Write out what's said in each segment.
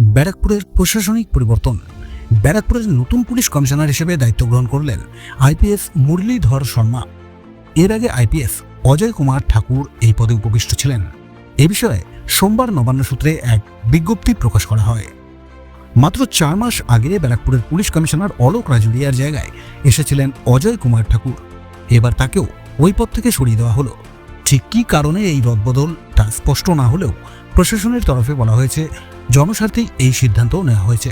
ব্যারাকপুরের প্রশাসনিক পরিবর্তন। ব্যারাকপুরের নতুন পুলিশ কমিশনার হিসেবে দায়িত্ব গ্রহণ করলেন আইপিএস মুরলীধর শর্মা। এর আগে আইপিএস অজয় কুমার ঠাকুর এই পদে উপবিষ্ট ছিলেন। এ বিষয়ে সোমবার নবান্ন সূত্রে এক বিজ্ঞপ্তি প্রকাশ করা হয়। মাত্র চার মাস আগে ব্যারাকপুরের পুলিশ কমিশনার অলোক রাজুরিয়ার জায়গায় এসেছিলেন অজয় কুমার ঠাকুর। এবার তাকেও ওই পদ থেকে সরিয়ে দেওয়া হলো। ঠিক কী কারণে এই রদবদল তা স্পষ্ট না হলেও প্রশাসনের তরফে বলা হয়েছে জনস্বার্থেই এই সিদ্ধান্ত নেওয়া হয়েছে।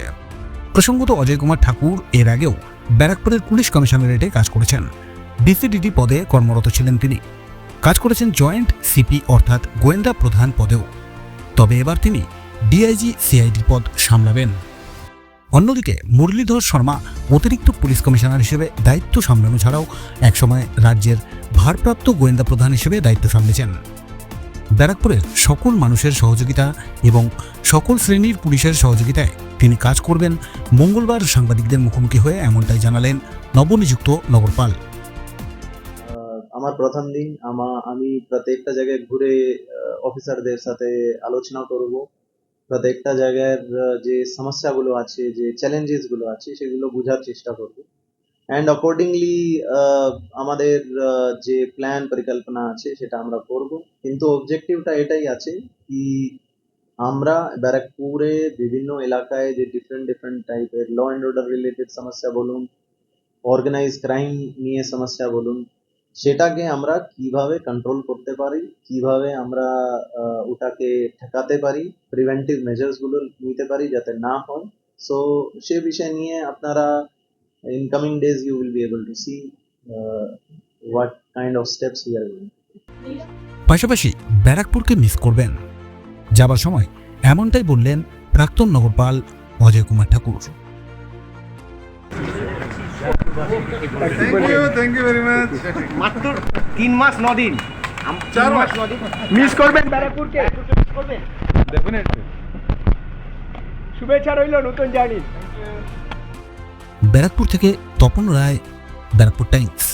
প্রসঙ্গত অজয় কুমার ঠাকুর এর আগেও ব্যারাকপুরের পুলিশ কমিশনারেটে কাজ করেছেন। ডিসিডিডি পদে কর্মরত ছিলেন তিনি। কাজ করেছেন জয়েন্ট সিপি অর্থাৎ গোয়েন্দা প্রধান পদেও। তবে এবার তিনি ডিআইজি সিআইডি পদ সামলাবেন। অন্যদিকে মুরলীধর শর্মা অতিরিক্ত পুলিশ কমিশনার হিসেবে দায়িত্ব সামলানো ছাড়াও একসময় রাজ্যের ভারপ্রাপ্ত গোয়েন্দা প্রধান হিসেবে দায়িত্ব সামলেছেন। ব্যারাকপুরের সকল মানুষের সহযোগিতা এবং সকল শ্রেণির পুলিশের সহযোগিতায় তিনি কাজ করবেন মঙ্গলবার সাংবাদিকদের মুখোমুখি হয়ে এমনটাই জানালেন নবনিযুক্ত নগরপাল আমার প্রথম দিন, আমা আমি প্রত্যেকটা জায়গায় ঘুরে অফিসারদের সাথে আলোচনা করব। প্রত্যেকটা জায়গার যে সমস্যাগুলো আছে, যে চ্যালেঞ্জেসগুলো আছে, সেগুলো বোঝার চেষ্টা করব। অ্যান্ড অকর্ডিংলি আমাদের যে প্ল্যান পরিকল্পনা আছে সেটা আমরা করব। কিন্তু অবজেক্টিভটা এটাই আছে কি আমরা ব্যারাকপুরে বিভিন্ন এলাকায় যে ডিফারেন্ট ডিফারেন্ট টাইপের ল অ্যান্ড অর্ডার রিলেটেড সমস্যা বলুন অর্গানাইজ ক্রাইম নিয়ে সমস্যা বলুন, সেটাকে আমরা কীভাবে কন্ট্রোল করতে পারি, কীভাবে আমরা ওটাকে ঠেকাতে পারি প্রিভেন্টিভ মেজার্সগুলো নিতে পারি যাতে না হয়। সো সে বিষয় নিয়ে আপনারা in coming days you will be able to see what kind of steps we are going পাশাপাশি ব্যারাকপুরকে মিস করবেন। যাবার সময় এমনটাই বললেন প্রাক্তন নগরপাল Ajay Kumar Thakur. Thank you thank you very much মাত্র তিন মাস ন দিন। আম- তিন চার মাস করবেন ব্যারাকপুরকে। করবেন। শুভেচ্ছা রইল নতুন জার্নি ব্যারাকপুর থেকে তপন রায় ব্যারাকপুর টাইমস।